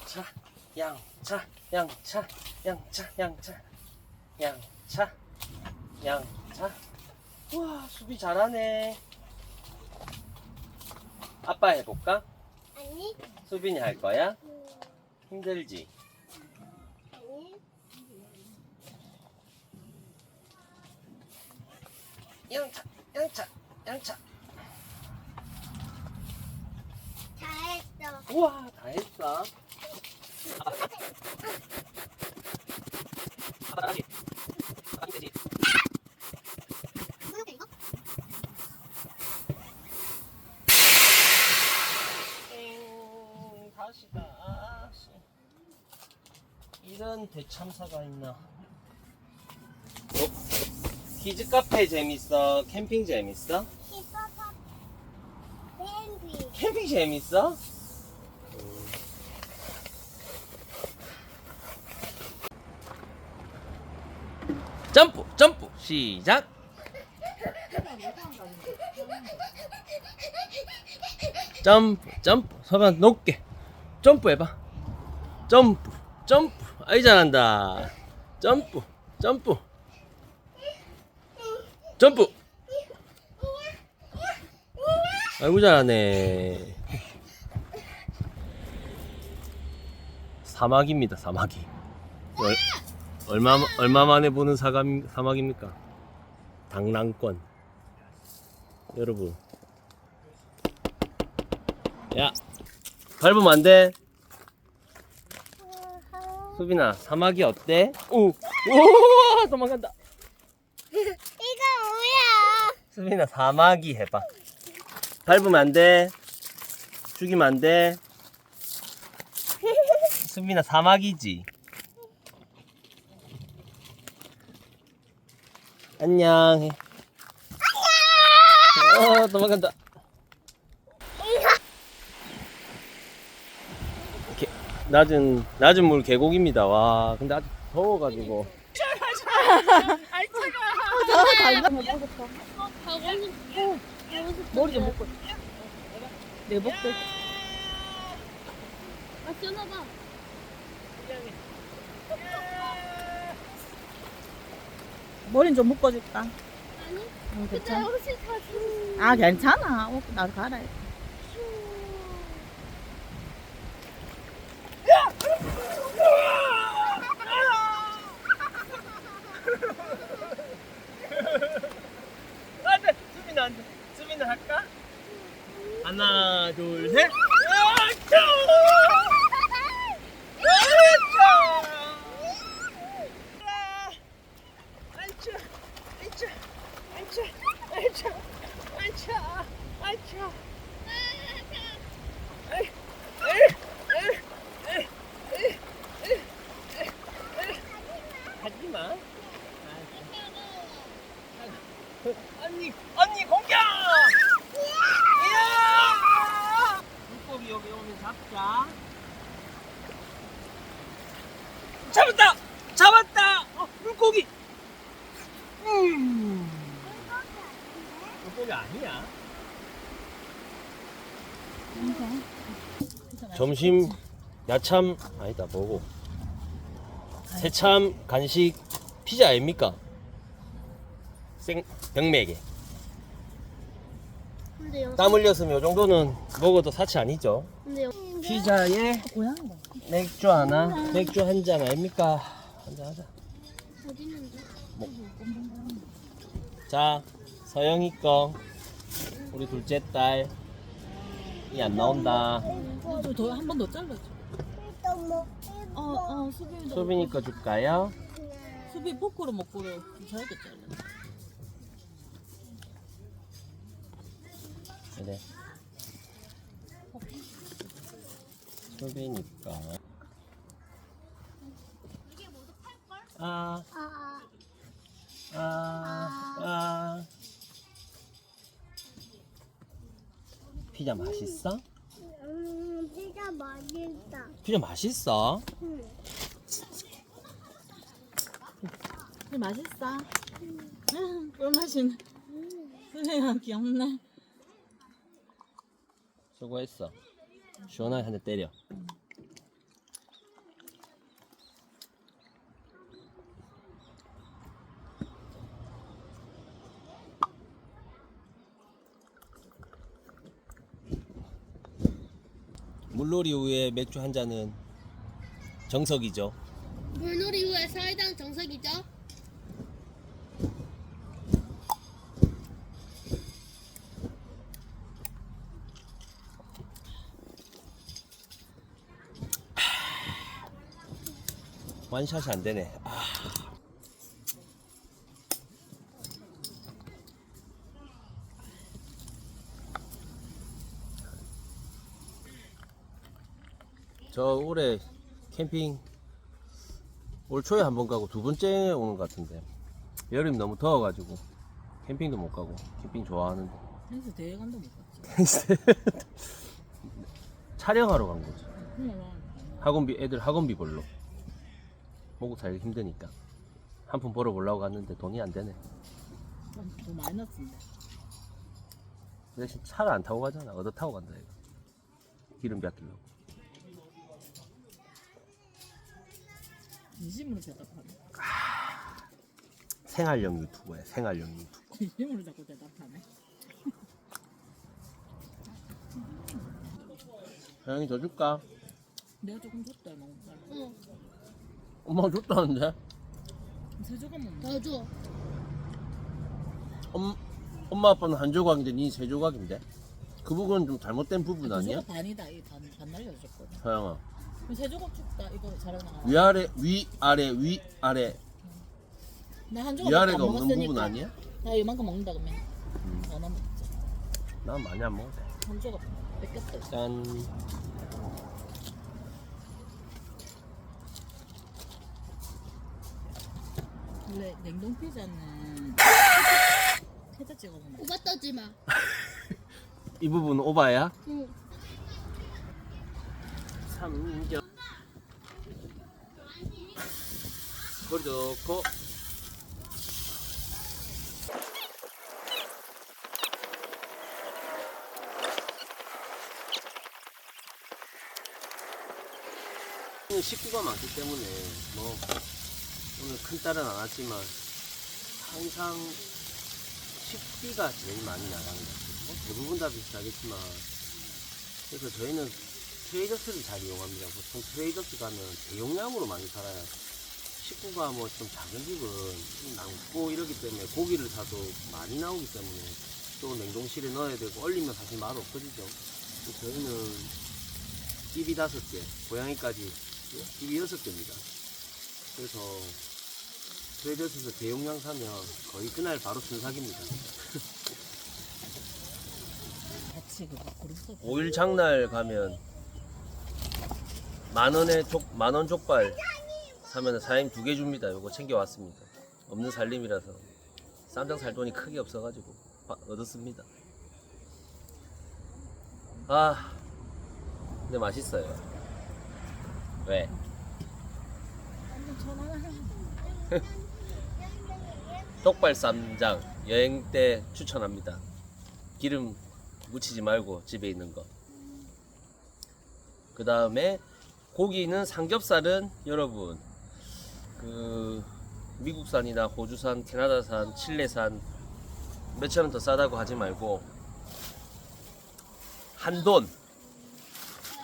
양차 양차 양차 양차 양차 양차 양차 우와 수비 잘하네 아빠 해볼까? 아니 수빈이 할 거야? 힘들지? 아니 양차 양차 양차 잘했어 우와 다 했어 이런 대참사가 있나 어? 키즈 카페 재밌어? 캠핑 재밌어? 캠핑 재밌어? 점프 점프. 시작. 점프 점프. 서면 높게. 점프 해봐. 점프 점프. 아이 잘한다. 점프 점프. 점프. 아이고 잘하네. 사막입니다 사막이 얼, 얼마 얼마 만에 보는 사감, 사막입니까? 당랑권. 여러분. 야 밟으면 안 돼. 수빈아 사막이 어때? 오, 오 도망간다. 이거 뭐야? 수빈아 사막이 해봐. 밟으면 안 돼. 죽이면 안 돼. 수빈아 사막이지 안녕. 해. 어 도망간다. 이렇게 낮은 낮은 물 계곡입니다. 와 근데 아직 더워가지고. 머리 좀 묶고 내 목들 아, 시원하 머리는 좀 묶어줄까? 아니, 응, 근데 괜찮아 혹시 사진. 아 괜찮아 어, 나도 가라 안돼 수빈아 안돼 수빈아 할까? 하나 둘 셋 하지마 언니 언니 공격 이야 물고기 여기 오면 잡자 잡았다! 잡았다! 어, 물고기! 음. 물고기 아니야. 점심 야참 아니다 뭐고. 새참 간식 피자 아닙니까? 생 병맥에. 근데 땀 흘렸으면 이 정도는 먹어도 사치 아니죠? 피자에 맥주 하나, 맥주 한 잔 아닙니까? 한 잔 하자. 어디 있는데? 자, 서영이 거, 우리 둘째 딸. 이 안 나온다. 저한 번 더 잘라줘 어 어 수빈이 소빈이 거 줄까요? 수빈 포크로 먹고 잘게 잘라 그래. 거. 아, 아, 아, 아. 피자 맛있어? 음, 피자 맛있다. 피자 맛있어? 응. 근데 맛있어 꿀맛이네 수빈아 귀엽네 수고했어. 시원하게 한 대 때려. 물놀이 후에 맥주 한 잔은 정석이죠. 물놀이 후에 사이다는 정석이죠? 완샷이 안 되네. 아. 저 올해 캠핑 올 초에 한 번 가고 두 번째 오는 것 같은데 여름이 너무 더워가지고 캠핑도 못 가고 캠핑 좋아하는데 그래서 대회 간다 못 갔지. 촬영하러 간 거지. 그냥 학원비 애들 학원비 벌러 먹고 살기 힘드니까 한 푼 벌어 보려고 갔는데 돈이 안 되네. 더 많이. 그 대신 차를 안 타고 가잖아. 얻어 타고 간다 이거. 기름비 아끼려고. 진심으로 대답하네. 생활용 유튜버야. 생활용 유튜버. 진심으로 자꾸 대답하네. 사장님 더 줄까? 내가 조금 줬다 너무. 응. 엄마가 줬다는데? 세 조각 먹는. 더 줘. 엄, 엄마 아빠는 한 조각인데 니 세 조각인데? 그 부분은 좀 잘못된 부분 아니야? 조각 반이다. 이반 반 날려줬거든. 사양아 그럼 세 조각 줬다. 이거 잘하나? 위아래 위아래 위아래 나한 조각 위아래가 없는 부분 아니야? 나 이만큼 먹는다 그러면. 음. 어, 나 먹자. 난 많이 안 먹어도 돼. 한 조각 뺏겼다. 짠. 원래 냉동 피자는 피자 찍어 먹는. 오바 떠지 마. 이 부분 오바야? 응. 삼겹 머리 좋고 식구가 많기 때문에 뭐 오늘 큰 딸은 안 왔지만 항상 식비가 제일 많이 같아요. 뭐 대부분 다 비슷하겠지만 그래서 저희는 트레이더스를 잘 이용합니다. 보통 트레이더스 가면 대용량으로 많이 팔아요. 식구가 뭐 좀 작은 집은 좀 남고 이러기 때문에 고기를 사도 많이 나오기 때문에 또 냉동실에 넣어야 되고 얼리면 사실 맛 없어지죠. 저희는 입이 다섯 개, 고양이까지 입이 여섯 개입니다. 그래서 트레이더스에서 대용량 사면 거의 그날 바로 순삭입니다. 같이 그거 그룹 서 5일 장날 가면 만 원에 족, 만원 족발 사면 사장님 두 개 줍니다. 요거 챙겨왔습니다. 없는 살림이라서 쌈장 살 돈이 크게 없어가지고 바- 얻었습니다. 아, 근데 맛있어요. 왜? 족발 쌈장 여행 때 추천합니다. 기름 묻히지 말고 집에 있는 거. 그 다음에 고기는 삼겹살은 여러분 그 미국산이나 호주산, 캐나다산, 칠레산 몇천 원 더 싸다고 하지 말고 한돈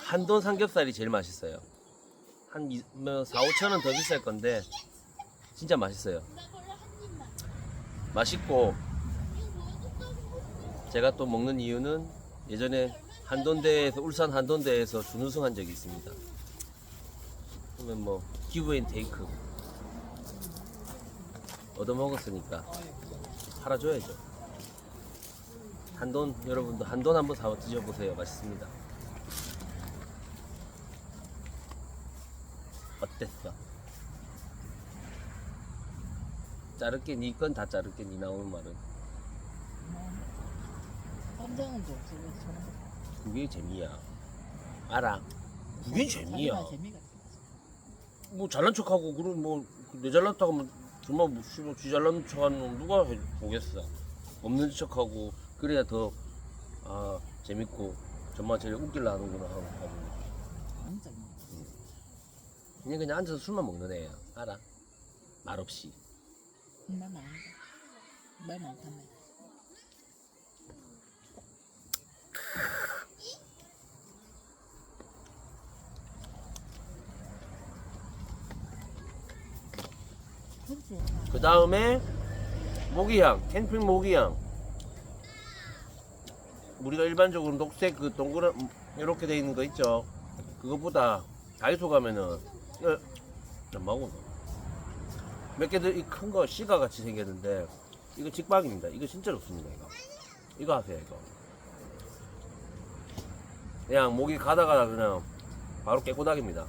한돈 삼겹살이 제일 맛있어요. 한 이- 뭐 4, 5천 원 더 비쌀 건데 진짜 맛있어요. 맛있고 제가 또 먹는 이유는 예전에 한돈대에서 울산 한돈대에서 준우승한 적이 있습니다. 그러면 뭐 기브앤테이크 얻어 먹었으니까 팔아줘야죠. 한돈 여러분도 한돈 한번 사 드셔보세요. 맛있습니다. 어땠어? 자르게 니건다 자르게 니 나오는 말은 쌈장은 좀 그거 저런 거. 그게 재미야. 알아. 그게 재미야. 자기가 재미가 있어. 뭐 잘난 척하고 그럼 뭐내 잘난 척 하면 정말 뭐 씨발 쥐 잘난 척하는 놈 누가 해 보겠어. 없는 척하고 그래야 더 아, 재밌고 정말 제일 웃길라 하는구나 하고 진짜 그냥 그냥 앉아서 술만 먹는 애야 알아 말 없이 말 많다 말 많다며 그 다음에 모기향 캠핑 모기향. 우리가 일반적으로 녹색 그 동그란 이렇게 돼 있는 거 있죠? 그것보다 다이소 가면은 어, 얼마고 몇 개들 이 큰 거 씨가 같이 생겼는데 이거 직방입니다. 이거 진짜 좋습니다 이거. 이거 하세요 이거. 그냥 모기 가다가 그냥 바로 깨꼬닥입니다.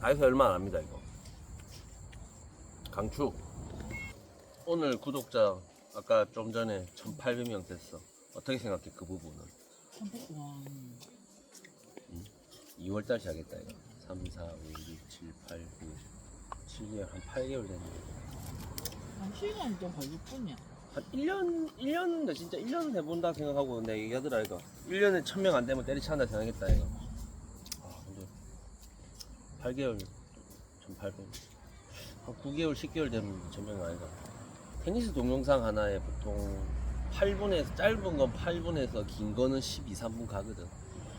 다이소 얼마 안 합니다 이거. 강추. 오늘 구독자 아까 좀 전에 1800명 됐어. 어떻게 생각해 그 부분은? 한국 와 2월달 시작했다 이거. 3, 4, 5, 6, 7, 8, 9, 7 개월 한 8개월 됐네. 한 시간이 좀 걸릴 뿐이야 한 1년 1년인데 진짜 1년 해본다 생각하고 근데 얘기하더라 이거 1년에 1000명 안 되면 때리찬다 생각했다 이거. 아 근데 8개월 1800한 9개월 10개월 되면 1000명 아니다. 테니스 동영상 하나에 보통 8분에서 짧은 건 8분에서 긴 거는 12, 3분 가거든.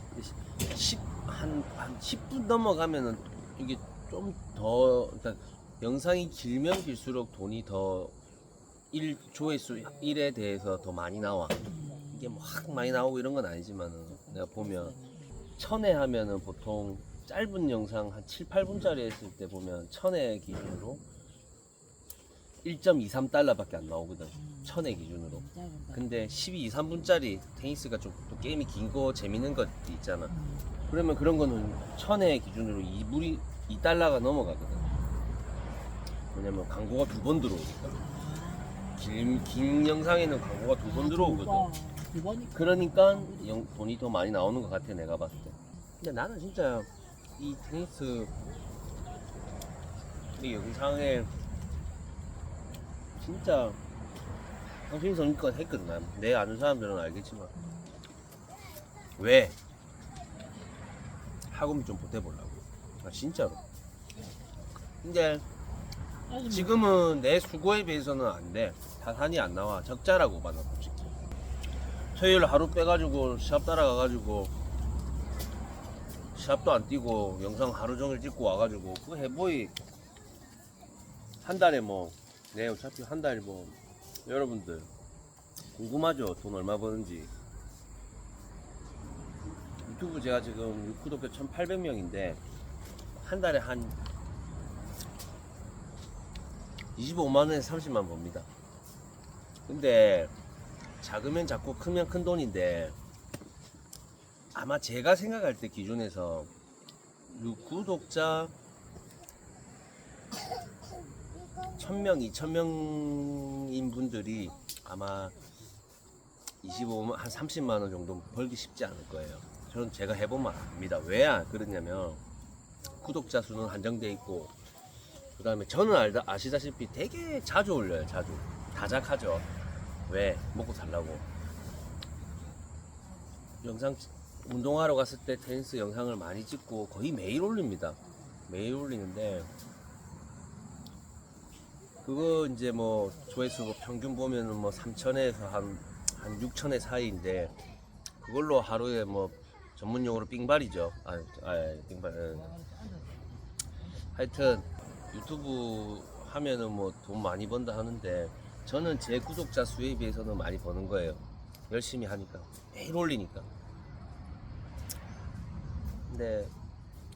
근데 10, 한, 한 10분 넘어가면은 이게 좀 더 그러니까 영상이 길면 길수록 돈이 더1 조회수 1에 대해서 더 많이 나와. 이게 뭐확 많이 나오고 이런 건 아니지만은 내가 보면 천회 하면은 보통 짧은 영상 한 7, 8분짜리 했을 때 보면 천회 기준으로 1.23달러밖에 안 나오거든 천회 기준으로. 근데 12, 3분짜리 테니스가 좀 또 게임이 긴 거 재밌는 것 있잖아. 그러면 그런 거는 천회 기준으로 2불이 2달러가 넘어가거든. 왜냐면 광고가 두 번 들어오니까. 긴, 긴 영상에는 광고가 두 번 들어오거든. 두 번이 그러니까 영- 돈이 더 많이 나오는 것 같아 내가 봤을 때. 근데 나는 진짜 이 테니스 이 영상에 진짜 선니까 했거든 난. 내 아는 사람들은 알겠지만. 왜? 학원 좀 보태보려고 아 진짜로? 근데 지금은 내 수고에 비해서는 안 돼. 다산이 안 나와. 적자라고 봐나 솔직히. 토요일 하루 빼가지고 시합 따라가가지고 시합도 안 뛰고 영상 하루 종일 찍고 와가지고 그거 해보이. 한 달에 뭐내 어차피 한 달에 뭐 여러분들 궁금하죠? 돈 얼마 버는지. 유튜브 제가 지금 구독자 1800명인데 한 달에 한 25만원에서 30만 법니다. 근데 작으면 작고 크면 큰 돈인데 아마 제가 생각할 때 기준에서 요 구독자 1000명, 2000명인 분들이 아마 25만, 한 30만원 정도 벌기 쉽지 않을 거예요. 저는 제가 해보면 압니다. 왜안 그러냐면 구독자 수는 한정돼 있고 그 다음에 저는 알다, 아시다시피 되게 자주 올려요, 자주. 다작하죠. 왜? 먹고 살라고. 영상, 찍- 운동하러 갔을 때 테니스 영상을 많이 찍고 거의 매일 올립니다. 매일 올리는데, 그거 이제 뭐 조회수 뭐 평균 보면은 뭐 3천에서 한, 한 6천의 사이인데, 그걸로 하루에 뭐 전문 용어로 삥발이죠. 아, 아, 삥발. 예. 하여튼, 유튜브 하면은 뭐 돈 많이 번다 하는데 저는 제 구독자 수에 비해서는 많이 버는 거예요. 열심히 하니까 매일 올리니까. 근데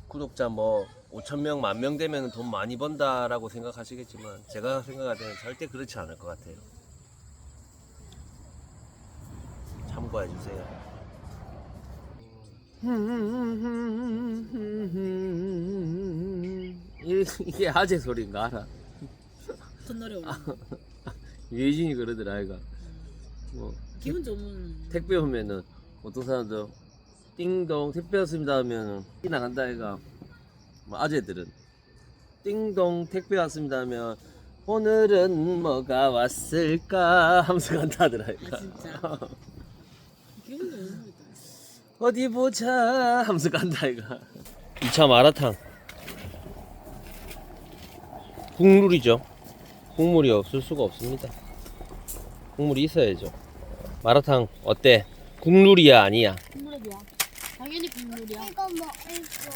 구독자 뭐 5천 명, 만 명 되면 돈 많이 번다라고 생각하시겠지만 제가 생각할 때는 절대 그렇지 않을 것 같아요. 참고해 주세요. 이게 아재 소리인가 알아? 어떤 노래 올리는 유해진이 그러더라 아이가. 뭐 기분 좋으면. 택배 오면은 어떤 사람들 띵동 택배 왔습니다 하면은 이 나간다 아이가. 뭐 아재들은. 띵동 택배 왔습니다 하면 오늘은 뭐가 왔을까 하면서 간다 하더라 아이가. 아 진짜. 기분 좋으면 어디 보자 하면서 간다 이거 2차 마라탕 국룰이죠 국물이 없을 수가 없습니다 국물이 있어야죠 마라탕 어때? 국룰이야 아니야? 국물이야. 당연히 국물이야. 이거 뭐 이거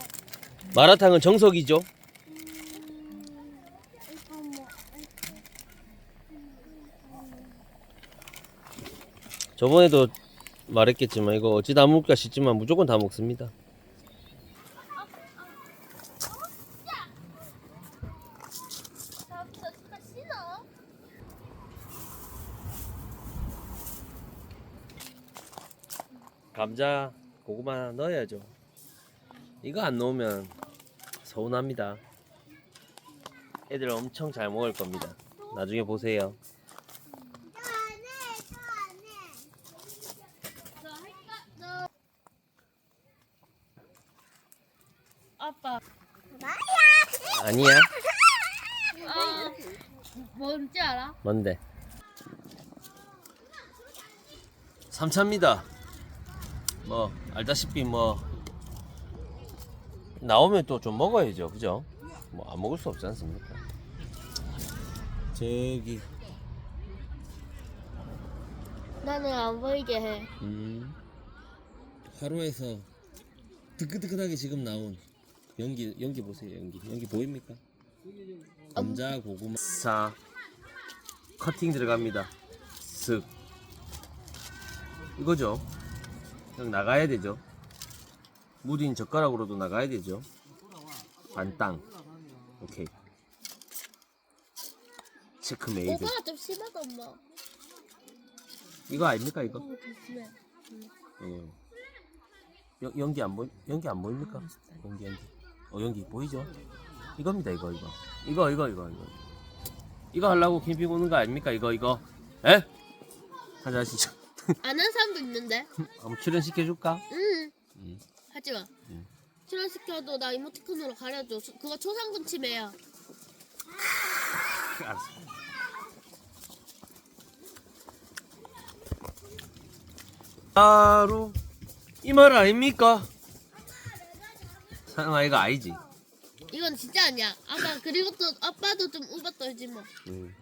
마라탕은 정석이죠 이거 뭐 저번에도 말했겠지만 이거 어찌 다 먹을까 싶지만 무조건 다 먹습니다 나부터 진짜 싫어. 감자 고구마 넣어야죠. 이거 안 넣으면 서운합니다. 애들 엄청 잘 먹을 겁니다. 나중에 보세요. 아빠. 아니야 아, 뭔데? 3차입니다. 뭐 알다시피 뭐 나오면 또 좀 먹어야죠, 그죠? 뭐 안 먹을 수 없지 않습니까? 저기 나는 안 보이게 해. 음 하루에서 뜨끈뜨끈하게 지금 나온 연기 연기 보세요 연기 연기 보입니까? 감자 고구마 자 커팅 들어갑니다 쓱 이거죠 그냥 나가야 되죠 무딘 젓가락으로도 나가야 되죠 반땅 오케이 체크메이드 오빠가 좀 심하다 엄마. 이거 아닙니까 이거? 어, 조심해. 예. 연- 연기 안 보이 연기 안 보입니까? 연기 연기. 어 연기 보이죠? 이겁니다 이거 이거 이거 이거 이거 이거 이거 하려고 캠핑 오는 거 아닙니까 이거 이거 에? 하자 하시죠 아는 사람도 있는데. 한번 출연시켜 줄까? 응. 음. 하지 마. 음. 출연시켜도 나 이모티콘으로 가려줘. 수- 그거 초상권 침해야. 알았어 바로 이 말 아닙니까? 사장아 이거 아니지? 이건 진짜 아니야. 아빠 그리고 또 아빠도 좀 우버 떨지 뭐. 음.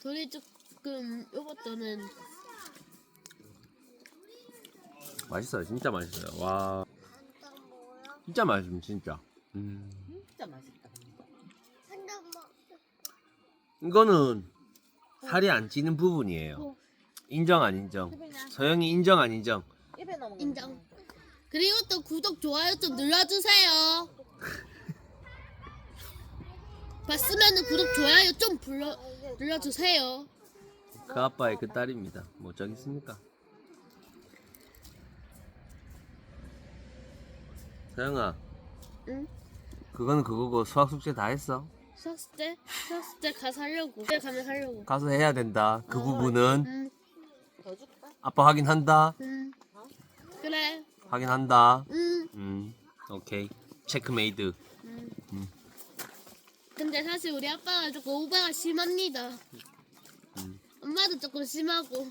둘이 조금 우버 떠는. 맛있어요 진짜 맛있어요 와 진짜 맛있음 진짜 음. 진짜 맛있다. 이거는 살이 안 찌는 부분이에요 인정 안 인정 서영이 인정 안 인정 입에. 인정. 그리고 또 구독 좋아요 좀 눌러주세요. 봤으면은 구독 좋아요 좀 불러 눌러주세요. 그 아빠의 그 딸입니다 뭐 어쩌겠습니까 서영아 응? 그거는 그거고 수학 숙제 다 했어 수학 때 수학 때 가서 하려고. 때 가면 하려고. 가서 해야 된다 그 부분은 응, 더 줄까? 아빠 확인한다 응. 그래. 확인한다 응. 음 오케이 체크메이드 응. 근데 사실 우리 아빠가 조금 오바가 심합니다. 음. 엄마도 조금 심하고.